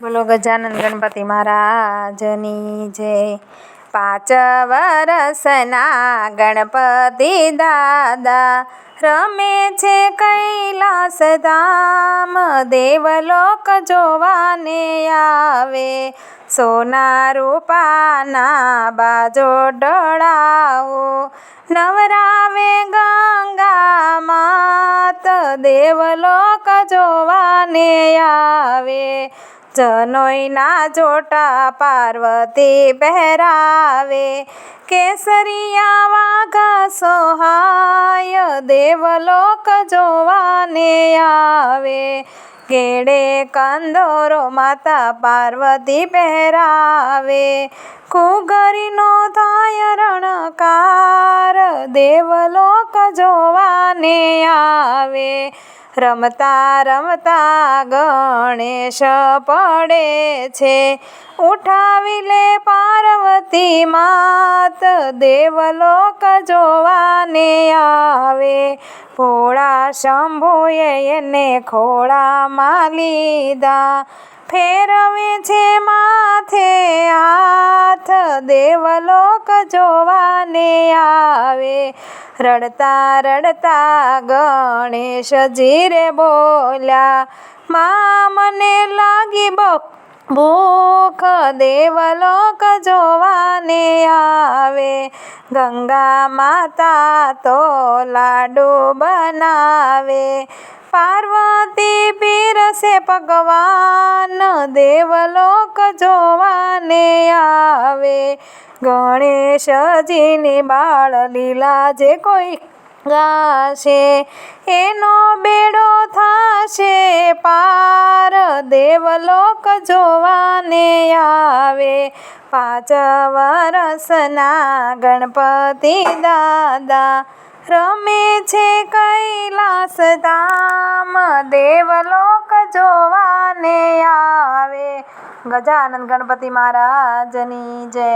બોલો ગજાનંદ ગણપતિ મહારાજની જય પાંચ વરસના ગણપતિ દાદા રમે છે કૈલાસ ધામ દેવલોક જોવાને આવે. સોના રૂપાના બાજો ડળાવો, નવરાવે ગંગા માત દેવલોક જોવાને આવે. જનોઈના જોટા પાર્વતી પહેરાવે, કેસરિયા વાઘા સોહાય દેવલોક જોવાને આવે. કેડે કંદોરો માતા પાર્વતી પહેરાવે કુગરીનો થાય રણકાર દેવલોક જોવાને આવે. રમતા રમતા ગણેશ પડે છે. ઉઠાવી લે પાર્વતી માત, દેવલોક જોવાને આવે. ભોળા શંભુએ એને ખોળામાં લીધા. ફેરવે છે માથે હાથ, દેવલોક જોવાને આવે. રડતા રડતા ગણેશજી રે બોલ્યા, મા, મને લાગી બહુ ભૂખ દેવલોક જોવાને આવે. ગંગા માતા તો લાડુ બનાવે. પાર્વતી પીરસે ભગવાન, દેવલોક જોવાને આવે. ગણેશજીની બાળ લીલા જે કોઈ ગાશે, એનો બેડો થશે પાર. દેવલોક જોવાને આવે. પાંચ વરસના ગણપતિ દાદા રમે છે કૈલાસ ધામ દેવલોક જોવાને આવે. ગજાનંદ ગણપતિ મહારાજની જય.